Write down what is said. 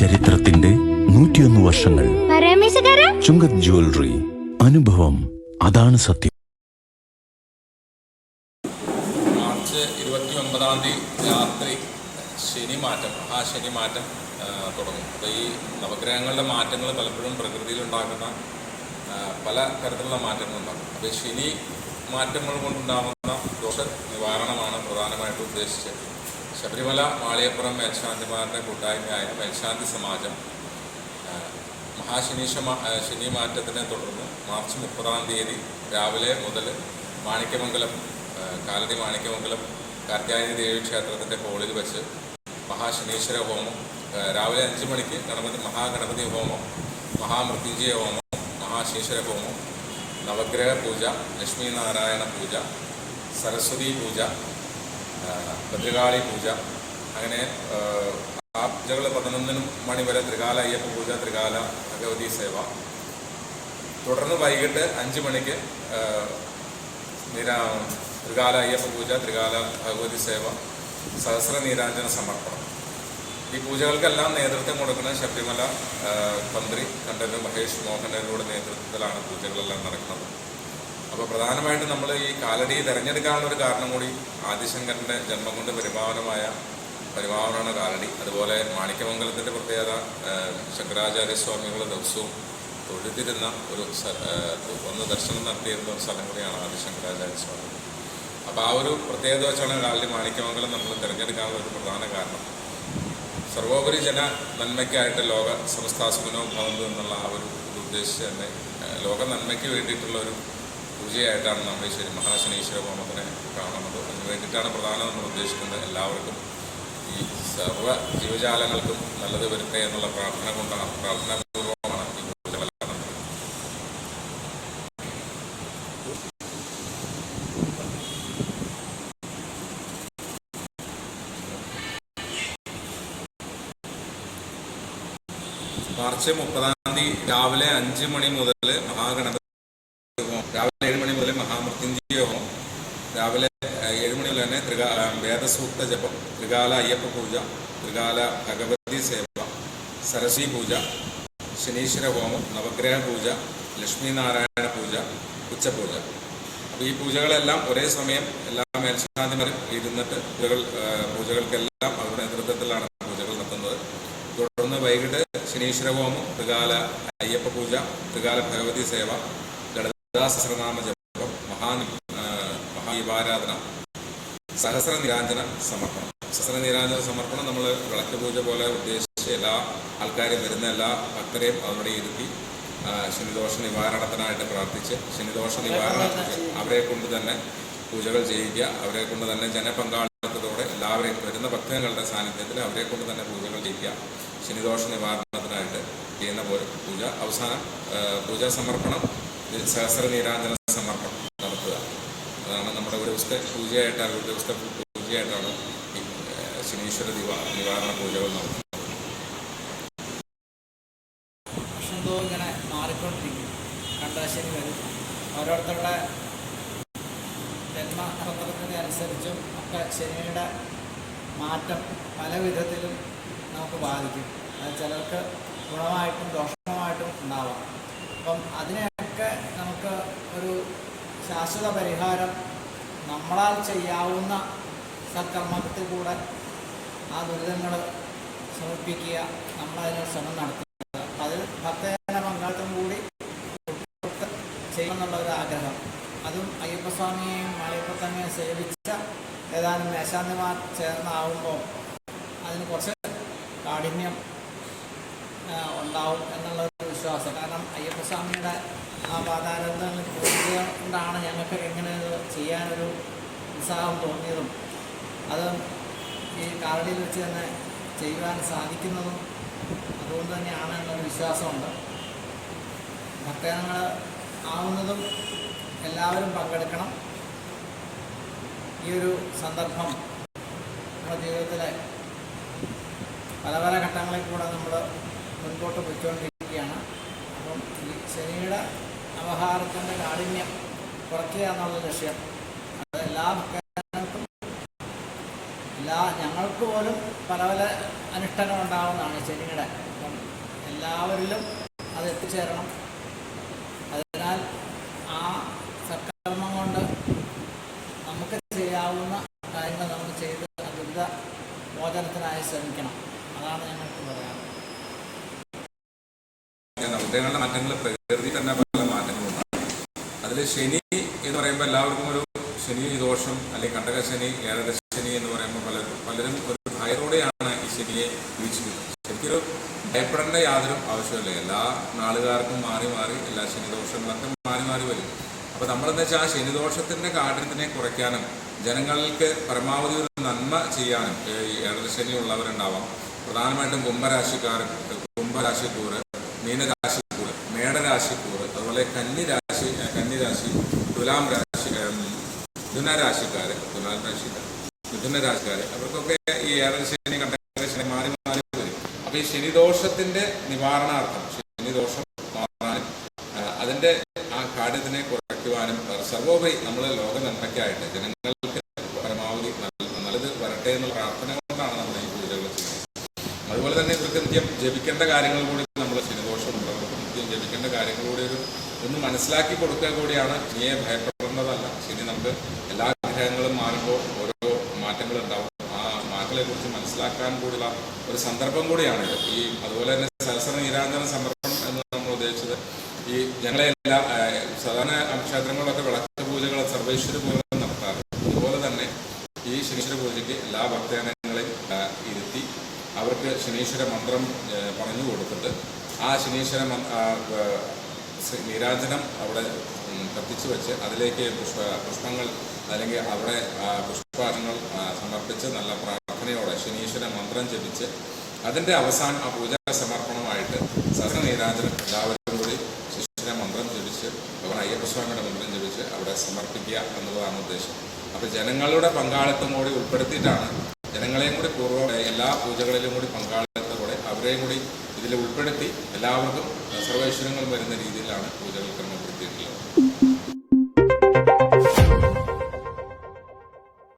ചരിത്രത്തിന്റെ നൂറ്റിയൊന്ന് വർഷങ്ങൾ. ചുങ്കത് ജ്വല്ലറി അനുഭവം അതാണ് സത്യം. മാർച്ച് ഇരുപത്തി ഒമ്പതാം തീയതി രാത്രി ശനി മാറ്റം ആ ശനി മാറ്റം തുടങ്ങും. അപ്പോൾ ഈ നവഗ്രഹങ്ങളുടെ മാറ്റങ്ങൾ പലപ്പോഴും പ്രകൃതിയിൽ ഉണ്ടാക്കുന്ന പല തരത്തിലുള്ള മാറ്റങ്ങളുണ്ടാകും അപ്പോൾ ഈ ശനി മാറ്റങ്ങൾ കൊണ്ടുണ്ടാകുന്ന ദോഷ നിവാരണമാണ് പ്രധാനമായിട്ടും ഉദ്ദേശിച്ചത്. ശബരിമല മാളിയപ്പുറം മേൽശാന്തിമാരുടെ കൂട്ടായ്മയായ മേൽശാന്തി സമാജം മഹാശനീഷ ശനി മാറ്റത്തിനെ തുടർന്ന് മാർച്ച് മുപ്പതാം തീയതി രാവിലെ മുതൽ മാണിക്യമംഗലം കാലടി മാണിക്യമംഗലം കാർത്യായനി ദേവി ക്ഷേത്രത്തിന്റെ ഹോളിൽ വെച്ച് മഹാശനീശ്വര ഹോമം രാവിലെ അഞ്ച് മണിക്ക് ഗണപതി മഹാഗണപതി ഹോമം മഹാമൃത്യുഞ്ജയ ഹോമം മഹാശീശ്വര ഹോമം നവഗ്രഹ പൂജ ലക്ഷ്മി നാരായണ പൂജ സരസ്വതി പൂജ ഭദ്രകാളി പൂജ അങ്ങനെ ആ, പൂജകൾ പതിനൊന്നിനും മണി വരെ ത്രികാല അയ്യപ്പ പൂജ ത്രികാല ഭഗവതി സേവ. തുടർന്ന് വൈകിട്ട് അഞ്ച് മണിക്ക് നീരാ ത്രികാല അയ്യപ്പ പൂജ ത്രികാല ഭഗവതി സേവ സഹസ്ര നീരാഞ്ജന സമർപ്പണം. ഈ പൂജകൾക്കെല്ലാം നേതൃത്വം കൊടുക്കുന്ന ശബരിമല തന്ത്രി കണ്ഠരൻ മഹേഷ് മോഹനരുടെ നേതൃത്വത്തിലാണ് പൂജകളെല്ലാം നടക്കുന്നത്. അപ്പോൾ പ്രധാനമായിട്ട് നമ്മൾ ഈ കാലടി തിരഞ്ഞെടുക്കാനുള്ള ഒരു കാരണം കൂടി ആദിശങ്കരന്റെ ജന്മം കൊണ്ട് പരിപാവനമായ പരിപാവനമാണ് കാലടി അതുപോലെ മാണിക്യമംഗലത്തിന്റെ പ്രത്യേകത ആ, ശങ്കരാചാര്യ സ്വാമികൾ ദിവസവും തൊഴുതിരുന്ന ഒരു ഒന്ന് ദർശനം നടത്തിയിരുന്ന ഒരു സ്ഥലം കൂടിയാണ് ആദിശങ്കരാചാര്യസ്വാമി അപ്പോൾ ആ ഒരു പ്രത്യേകത വെച്ചാണ് കാലടി മാണിക്യമംഗലം നമ്മൾ തിരഞ്ഞെടുക്കാനുള്ള ഒരു പ്രധാന കാരണം. സർവോപരി ജന നന്മയ്ക്കായിട്ട് ലോക സമസ്താസുഖനവും ഭവന്തു എന്നുള്ള ആ ഒരു ഉദ്ദേശിച്ച് തന്നെ ലോക നന്മയ്ക്ക് വേണ്ടിയിട്ടുള്ള ഒരു പൂജയായിട്ടാണ് നമ്മൾ ഈ ശരി മഹാശനീശ്വര ഹോമത്തിനെ കാണുന്നത്. അതിന് വേണ്ടിയിട്ടാണ് പ്രധാനം നമ്മൾ ഉദ്ദേശിക്കുന്നത് എല്ലാവർക്കും. ഈ സർവ ജീവജാലങ്ങൾക്കും നല്ലത് വരട്ടെ എന്നുള്ള പ്രാർത്ഥന കൊണ്ടാണ് പ്രാർത്ഥനാപൂർവമാണ് ഈ പൂജകളെല്ലാം നടത്തുന്നത് മാർച്ച് മുപ്പതാം തീയതി രാവിലെ അഞ്ച് മണി മുതൽ മഹാഗണപതി ഹോമം രാവിലെ ഏഴ് മണി മുതൽ മഹാമൃത്യുഞ്ജയ രാവിലെ ഏഴ് മണി തന്നെ ത്രികാ വേദസൂക്ത ജപം ത്രികാല അയ്യപ്പ പൂജ ത്രികാല ഭഗവതി സേവ സരസ്വതി പൂജ ശനീശ്വര ഹോമം നവഗ്രഹ പൂജ ലക്ഷ്മി നാരായണ പൂജ ഉച്ചപൂജ. അപ്പോൾ ഈ പൂജകളെല്ലാം ഒരേ സമയം എല്ലാ മേൽശാന്തിമാരും ഇരുന്നിട്ട് പൂജകൾ പൂജകൾക്കെല്ലാം അവരുടെ നേതൃത്വത്തിലാണ് പൂജകൾ നടത്തുന്നത്. തുടർന്ന് വൈകിട്ട് ശനീശ്വര ഹോമം ത്രികാല അയ്യപ്പ പൂജ ത്രികാല ഭഗവതി സേവ ഗണിതാ സഹസ്രനാമ ജപം മഹാ മഹാദീപാരാധന സഹസ്ര നിരാഞ്ജന സമർപ്പണം. സഹസ്ര നിരാഞ്ജന സമർപ്പണം നമ്മൾ വിളക്ക് പൂജ പോലെ ഉദ്ദേശിച്ച് എല്ലാ ആൾക്കാരും വരുന്ന എല്ലാ ഭക്തരെയും അവിടെ ഇരുത്തി ശനിദോഷ നിവാരണത്തിനായിട്ട് പ്രാർത്ഥിച്ച് ശനിദോഷ നിവാരണ അവരെ കൊണ്ട് തന്നെ പൂജകൾ ചെയ്യിക്കുക അവരെ കൊണ്ട് തന്നെ ജനപങ്കാളിത്തത്തോടെ എല്ലാവരെയും വരുന്ന ഭക്തങ്ങളുടെ സാന്നിധ്യത്തിൽ അവരെ കൊണ്ട് തന്നെ പൂജകൾ ചെയ്യിക്കുക ശനിദോഷ നിവാരണത്തിനായിട്ട് ചെയ്യുന്ന പോലെ പൂജ. അവസാനം പൂജാ സമർപ്പണം സഹസ്ര നീരാഞ്ജന സമർപ്പണം നടത്തുക അതാണ് നമ്മുടെ ഒരു ദിവസത്തെ പൂജയായിട്ടാണ് ഒരു ദിവസത്തെ പൂജയായിട്ടാണ് ശനീശ്വര ദിവാ നിവാരണ പൂജകൾ നടത്തുന്നത് ഇങ്ങനെ മാറിക്കൊണ്ടിരിക്കും കണ്ടാശനി വരും. ഓരോരുത്തരുടെ ജന്മപത്രത്തിന് അനുസരിച്ചും ഒക്കെ ശനിയുടെ മാറ്റം പല വിധത്തിലും നമുക്ക് ബാധിക്കും. അത് ചിലർക്ക് ഗുണമായിട്ടും ദോഷമായിട്ടും ഉണ്ടാവാം. അപ്പം അതിനെയൊക്കെ നമുക്ക് ഒരു ശാശ്വത പരിഹാരം നമ്മളാൽ ചെയ്യാവുന്ന സത്കർമ്മത്തിൽ കൂടെ ആ ദുരിതങ്ങൾ സമർപ്പിക്കുക നമ്മളതിന് ശ്രമം നടത്തുക. അതിൽ ഭക്തജന പങ്കാളിത്തം കൂടി ചെയ്യണമെന്നുള്ള ഒരു ആഗ്രഹം. അതും അയ്യപ്പസ്വാമിയെയും മാളിയപ്പത്തമ്മയെ സേവിച്ച ഏതാനും മേശാന്തിമാർ ചേർന്നാവുമ്പോൾ അതിന് കുറച്ച് കാഠിന്യം ഉണ്ടാവും എന്നുള്ളൊരു വിശ്വാസം. കാരണം അയ്യപ്പസ്വാമിയുടെ ആ പാതാരത്തിൽ കൊണ്ടാണ് ഞങ്ങൾക്ക് എങ്ങനെ ചെയ്യാനൊരു ഉത്സാഹം തോന്നിയതും. അത് ഈ കാലടിയിൽ വെച്ച് തന്നെ ചെയ്യുവാൻ സാധിക്കുന്നതും അതുകൊണ്ട് തന്നെയാണ് എന്നൊരു വിശ്വാസമുണ്ട്. ഭക്തജനങ്ങൾ ആവുന്നതും എല്ലാവരും പങ്കെടുക്കണം. ഈ ഒരു സന്ദർഭം നമ്മുടെ ജീവിതത്തിലെ പല പല ഘട്ടങ്ങളിൽ കൂടെ നമ്മൾ മുൻപോട്ട് പോയിക്കൊണ്ടിരിക്കുകയാണ്. അപ്പം ഈ ശനിയുടെ അവഹാരത്തിന്റെ കാഠിന്യം കുറയ്ക്കുക എന്നുള്ള ലക്ഷ്യം. അത് എല്ലാ ഭക്തജനങ്ങൾക്കും എല്ലാ ഞങ്ങൾക്ക് പോലും പല പല അനുഷ്ഠാനം ഉണ്ടാവുന്നതാണ് ശനിയുടെ. അപ്പം എല്ലാവരിലും അത് എത്തിച്ചേരണം. അതിനാൽ ആ സത്കർമ്മം കൊണ്ട് നമുക്ക് ചെയ്യാവുന്ന കാര്യങ്ങൾ നമുക്ക് ചെയ്ത് ദുരിത മോചനത്തിനായി ശ്രമിക്കണം. അതാണ് ഞങ്ങൾക്ക് പറയാനുള്ളത് നവഗ്രഹങ്ങളുടെ മാറ്റങ്ങൾ പ്രകൃതി തന്നെ പല മാറ്റങ്ങളുണ്ട് അതിൽ ശനി എന്ന് പറയുമ്പോൾ എല്ലാവർക്കും ഒരു ശനി ദോഷം അല്ലെങ്കിൽ കണ്ടക ശനി ഏഴര ശനി എന്ന് പറയുമ്പോൾ പലരും പലരും ഒരു ഭയത്തോടെയാണ് ഈ ശനിയെ വീക്ഷിക്കുന്നത് ശരിക്കൊരു ഭയപ്പെടേണ്ട യാതൊരു ആവശ്യമില്ല എല്ലാ നാളുകാർക്കും മാറി മാറി എല്ലാ ശനിദോഷങ്ങളൊക്കെ മാറി മാറി വരും. അപ്പോൾ നമ്മളെന്ന് വെച്ചാൽ ആ ശനിദോഷത്തിന്റെ കാഠിനത്തിനെ കുറയ്ക്കാനും ജനങ്ങൾക്ക് പരമാവധി ഒരു നന്മ ചെയ്യാനും ഈ ഏഴര ശനി ഉള്ളവരുണ്ടാവാം. പ്രധാനമായിട്ടും കുംഭരാശിക്കാർ കുംഭരാശിക്കൂറ് മീനരാശിക്കൂറ് മേടരാശിക്കൂറ് അതുപോലെ കന്നിരാശി ഏ, കന്നിരാശി തുലാം രാശി ഏം, മിഥുന രാശിക്കാര് തുലാം രാശിക്കാർ മിഥുന രാശിക്കാര് അവർക്കൊക്കെ ഈ ഏഴര ശനി കണ്ടക ശനി മാറി മാറി വരും. അപ്പൊ ഈ ശനിദോഷത്തിന്റെ നിവാരണാർത്ഥം ശനിദോഷം മാറാനും അതിന്റെ ആ കാര്യത്തിനെ കുറയ്ക്കുവാനും സർവോപരി നമ്മൾ ലോക നന്മയ്ക്കായിട്ട് ജനങ്ങൾക്ക് പരമാവധി നല്ലത് വരട്ടെ എന്നുള്ള പ്രാർത്ഥന കൊണ്ടാണ് നമ്മൾ ഈ പൂജകൾ ചെയ്യുന്നത്. അതുപോലെ തന്നെ ഇവർക്ക് നിത്യം ജപിക്കേണ്ട കാര്യങ്ങൾ കൂടി നമ്മൾ ശനിദോഷമുള്ളവർക്ക് നിത്യം ജപിക്കേണ്ട കാര്യങ്ങൾ കൂടി ഒരു ഒന്ന് മനസ്സിലാക്കി കൊടുക്കുക കൂടിയാണ്. ഇനിയെ ഭയപ്പെടേണ്ടതല്ല ശരി നമുക്ക് എല്ലാ ഗ്രഹങ്ങളും മാറുമ്പോൾ ഓരോ മാറ്റങ്ങൾ ഉണ്ടാവും. ആ മാറ്റങ്ങളെ കുറിച്ച് മനസ്സിലാക്കാൻ കൂടിയുള്ള ഒരു സന്ദർഭം കൂടിയാണ് ഈ അതുപോലെ തന്നെ സഹസ്ര നീരാഞ്ജന സമർപ്പണം എന്ന് നമ്മൾ ഉദ്ദേശിച്ചത്. ഈ ഞങ്ങളെ എല്ലാ സാധാരണ ക്ഷേത്രങ്ങളിലൊക്കെ വിളക്ക് പൂജകൾ സർവേശ്വര പൂജകൾ നടത്താറുണ്ട്. അതുപോലെ തന്നെ ഈ ശനീശ്വര പൂജയ്ക്ക് എല്ലാ ഭക്തജനങ്ങളെയും ഇരുത്തി അവർക്ക് ശനീശ്വര മന്ത്രം പറഞ്ഞു കൊടുത്തിട്ട് ആ ശനീശ്വര സ- അവിടെ കത്തിച്ചു വെച്ച് അതിലേക്ക് പുഷ്പ പുഷ്പങ്ങൾ അല്ലെങ്കിൽ അവിടെ ആ, സമർപ്പിച്ച് നല്ല പ്രാർത്ഥനയോടെ ശനീശ്വര മന്ത്രം ജപിച്ച് അതിന്റെ അവസാനം ആ പൂജാ സമർപ്പണമായിട്ട് സഹ നീരാജനം എല്ലാവരും കൂടി ശിശുവിനെ മന്ത്രം ജപിച്ച് അവർ അയ്യപ്പസ്വാമിയുടെ മന്ത്രം ജപിച്ച് അവിടെ സമർപ്പിക്കുക എന്നുള്ളതാണ് ഉദ്ദേശം. അപ്പോൾ ജനങ്ങളുടെ പങ്കാളിത്തം കൂടി ഉൾപ്പെടുത്തിയിട്ടാണ് ജനങ്ങളെയും കൂടി പൂർവം എല്ലാ പൂജകളിലും കൂടി പങ്കാളിത്തത്തോടെ അവരെയും കൂടി ഇതിൽ ഉൾപ്പെടുത്തി എല്ലാവർക്കും സർവേശ്വരങ്ങൾ വരുന്ന രീതിയിലാണ് പൂജകൾ ക്രമപ്പെടുത്തിയിട്ടുള്ളത്.